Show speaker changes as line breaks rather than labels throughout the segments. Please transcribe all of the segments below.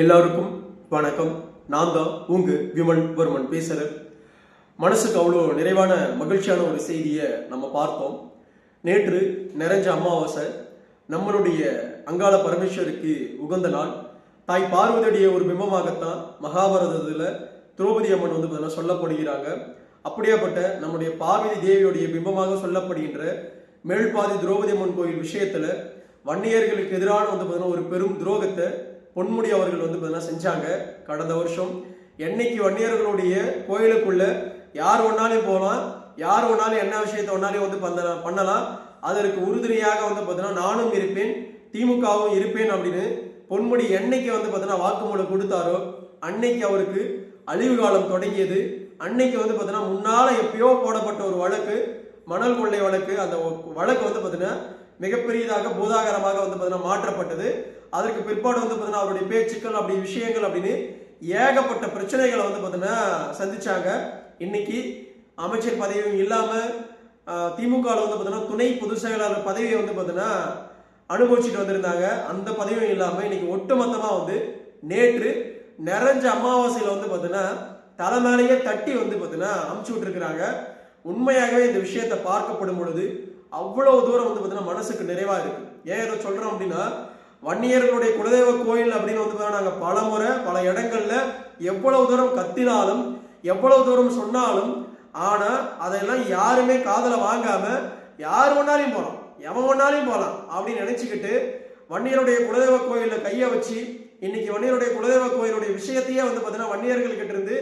எல்லாருக்கும் வணக்கம். நான் தான் உங்க விமன் வர்மன் பேசுகிறேன் மனசுக்கு அவ்வளோ நிறைவான மகிழ்ச்சியான ஒரு செய்தியை நம்ம பார்த்தோம். நேற்று நிறைஞ்ச அமாவாசை நம்மளுடைய அங்காள பரமேஸ்வருக்கு உகந்த நாள். தாய் பார்வதியுடைய ஒரு பிம்பமாகத்தான் மகாபாரதத்தில் திரௌபதி அம்மன் வந்து பார்த்தீங்கன்னா சொல்லப்படுகிறாங்க. அப்படியாப்பட்ட நம்முடைய பார்வதி தேவியுடைய பிம்பமாக சொல்லப்படுகின்ற மேல்பாதி திரௌபதி அம்மன் கோயில் விஷயத்துல வன்னியர்களுக்கு எதிரான வந்து பார்த்தீங்கன்னா ஒரு பெரும் துரோகத்தை பொன்முடி அவர்கள் வந்து பார்த்தீங்கன்னா செஞ்சாங்க கடந்த வருஷம். என்னைக்கு வன்னியர்களுடைய கோயிலுக்குள்ள யார் ஒன்னாலையும் போகலாம் யார் ஒன்னாலும் என்ன விஷயத்தை ஒன்னாலையும் வந்து பண்ண- பண்ணலாம் அதற்கு உறுதுணையாக வந்து பார்த்தீங்கன்னா நானும் இருப்பேன் திமுகவும் இருப்பேன் அப்படின்னு பொன்முடி என்னைக்கு வந்து பார்த்தீங்கன்னா வாக்குமூலம் கொடுத்தாரோ அன்னைக்கு அவருக்கு அழிவு காலம் தொடங்கியது. அன்னைக்கு வந்து பார்த்தீங்கன்னா முன்னால் எப்பயோ போடப்பட்ட ஒரு வழக்கு மணல் கொள்ளை வழக்கு அந்த வழக்கு வந்து பார்த்தீங்கன்னா மிகப்பெரியதாக பூதாகரமாக வந்து பார்த்தீங்கன்னா மாற்றப்பட்டது. அதற்கு பிற்பாடு வந்து பார்த்தீங்கன்னா அவருடைய பேச்சுக்கள் அப்படி விஷயங்கள் அப்படின்னு ஏகப்பட்ட பிரச்சனைகளை வந்து பார்த்தீங்கன்னா சந்திச்சாங்க. இன்னைக்கு அமைச்சர் பதவியும் இல்லாம திமுகவில் வந்து பார்த்தீங்கன்னா துணை பொதுச் செயலாளர் பதவியை வந்து பார்த்தீங்கன்னா அனுபவிச்சுட்டு வந்திருந்தாங்க. அந்த பதவியும் இல்லாம இன்னைக்கு ஒட்டுமொத்தமா வந்து நேற்று நிறைஞ்ச அமாவாசையில வந்து பார்த்தீங்கன்னா தலை மேலேயே தட்டி வந்து பார்த்தீங்கன்னா அமுச்சு விட்டுருக்குறாங்க. உண்மையாகவே இந்த விஷயத்தை பார்க்கப்படும் பொழுது அவ்வளவு தூரம் வந்து பார்த்தீங்கன்னா மனசுக்கு நிறைவா இருக்கு. ஏன் இதை சொல்றோம் அப்படின்னா வன்னியர்களுடைய குலதெய்வ கோயில் அப்படின்னு வந்து பார்த்தீங்கன்னா நாங்கள் பல முறை பல இடங்கள்ல எவ்வளவு தூரம் கத்தினாலும் எவ்வளவு தூரம் சொன்னாலும் ஆனால் அதெல்லாம் யாருமே காதில் வாங்காம யார் ஒன்னாலையும் போகலாம் எவன் ஒன்னாலையும் போகலாம் அப்படின்னு நினைச்சுக்கிட்டு வன்னியருடைய குலதெய்வ கோயிலில் கையை வச்சு இன்னைக்கு வன்னியருடைய குலதெய்வ கோயிலுடைய விஷயத்தையே வந்து பார்த்தீங்கன்னா வன்னியர்கள் கிட்ட இருந்து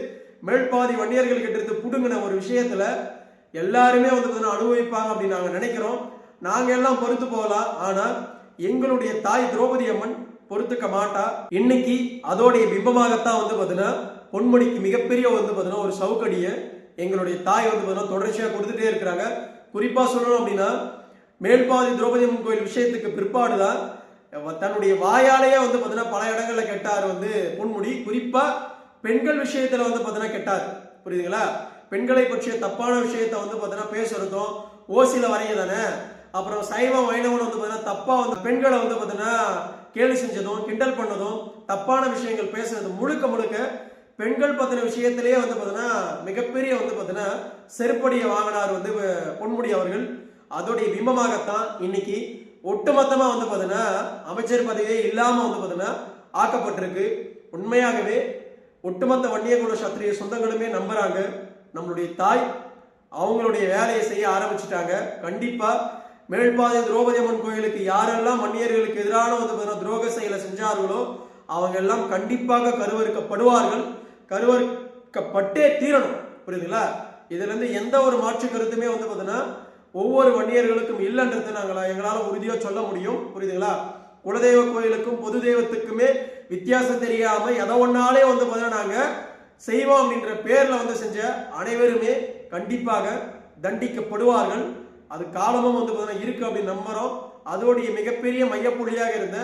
மேல்பாதி வன்னியர்கள் கிட்ட இருந்து புடுங்கின ஒரு விஷயத்துல எல்லாருமே வந்து பார்த்தீங்கன்னா அனுபவிப்பாங்க அப்படின்னு நாங்கள் நினைக்கிறோம். நாங்கள் எல்லாம் பொறுத்து போகலாம். ஆனால் எங்களுடைய தாய் திரௌபதி அம்மன் பொறுத்துக்க மாட்டா. இன்னைக்கு அதோடைய பிம்பமாகத்தான் வந்து பார்த்தீங்கன்னா பொன்முடிக்கு மிகப்பெரிய வந்து பார்த்தீங்கன்னா ஒரு சவுக்கடியை எங்களுடைய தாய் வந்து பார்த்தீங்கன்னா தொடர்ச்சியாக கொடுத்துட்டே இருக்கிறாங்க. குறிப்பாக சொல்லணும் அப்படின்னா மேல்பாதி திரௌபதி அம்மன் கோயில் விஷயத்துக்கு பிற்பாடு தான் தன்னுடைய வாயாலேயே வந்து பார்த்தீங்கன்னா பல இடங்களில் கெட்டார் வந்து பொன்முடி. குறிப்பாக பெண்கள் விஷயத்தில் வந்து பார்த்தீங்கன்னா கெட்டார். புரியுதுங்களா? பெண்களை பற்றிய தப்பான விஷயத்த வந்து பார்த்தீங்கன்னா பேசுறதும் ஓசியில் வரைய தானே அப்புறம் சைவம் வைணவன் வந்து பார்த்தீங்கன்னா தப்பா வந்து பெண்களை வந்து பார்த்தீங்கன்னா கேலி செஞ்சதும் கிண்டல் பண்ணதும் தப்பான விஷயங்கள் பேசுனதும் முழுக்க முழுக்க பெண்கள் பத்தின விஷயத்திலேயே வந்து பார்த்தீங்கன்னா மிகப்பெரிய வந்து பார்த்தீங்கன்னா செருப்படியை வாங்கினார் வந்து பொன்முடி அவர்கள். அதோடைய பிம்பமாகத்தான் இன்னைக்கு ஒட்டுமொத்தமா வந்து பார்த்தீங்கன்னா அமைச்சர் பதவியே இல்லாம வந்து பார்த்தீங்கன்னா ஆக்கப்பட்டிருக்கு. உண்மையாகவே ஒட்டுமொத்த வன்னியகுல சத்திரிய சொந்தங்களுமே நம்புறாங்க. நம்மளுடைய தாய் அவங்களுடைய வேலையை செய்ய ஆரம்பிச்சிட்டாங்க. கண்டிப்பா மேல்பாதி திரௌபதி அம்மன் கோயிலுக்கு யாரெல்லாம் வன்னியர்களுக்கு எதிரான வந்து பார்த்தீங்கன்னா துரோக செயலை செஞ்சார்களோ அவங்க எல்லாம் கண்டிப்பாக கருவறுக்கப்படுவார்கள். கருவறுக்கப்பட்டே தீரணும். புரியுதுங்களா? இதுல இருந்து எந்த ஒரு மாற்று கருத்துமே வந்து பார்த்தீங்கன்னா ஒவ்வொரு வன்னியர்களுக்கும் இல்லைன்றது நாங்கள் எங்களால் உறுதியா சொல்ல முடியும். புரியுதுங்களா? குலதெய்வ கோயிலுக்கும் பொது தெய்வத்துக்குமே வித்தியாசம் தெரியாம எதை ஒன்னாலே வந்து பார்த்தீங்கன்னா நாங்கள் செய்வோம் அப்படின்ற பேர்ல வந்து செஞ்ச அனைவருமே கண்டிப்பாக தண்டிக்கப்படுவார்கள். அது காலமும் வந்து பார்த்தீங்கன்னா இருக்கு அப்படின்னு நம்புறோம். அதோடைய மிகப்பெரிய மையப்புள்ளியாக இருந்த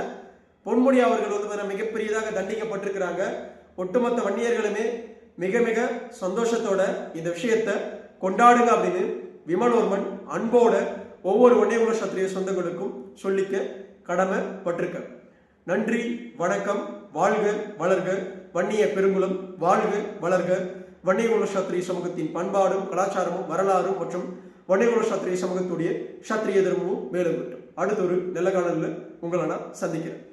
பொன்முடி அவர்கள் வந்து பார்த்தீங்கன்னா மிகப்பெரியதாக தண்டிக்கப்பட்டிருக்கிறாங்க. ஒட்டுமொத்த வன்னியர்களுமே மிக மிக சந்தோஷத்தோட இந்த விஷயத்தை கொண்டாடுங்க அப்படின்னு விமலோர்மன் அன்போட ஒவ்வொரு வன்னியகுல சத்திரிய சொந்தங்களுக்கும் சொல்லிக்க கடமைப்பட்டிருக்க. நன்றி வணக்கம் வாழ்க வளர்க. வன்னிய பெருங்குளம் வாழ்க வளர்க. வன்னியகுல சத்திரிய சமூகத்தின் பண்பாடும் கலாச்சாரமும் வரலாறும் மற்றும் வன்னியகுல சத்திரிய சமூகத்துடைய சத்திரிய தர்மமும் மேலும் கிட்டும் அடுத்த ஒரு நல்ல காலத்தில் உங்களை நான் சந்திக்கிறேன்.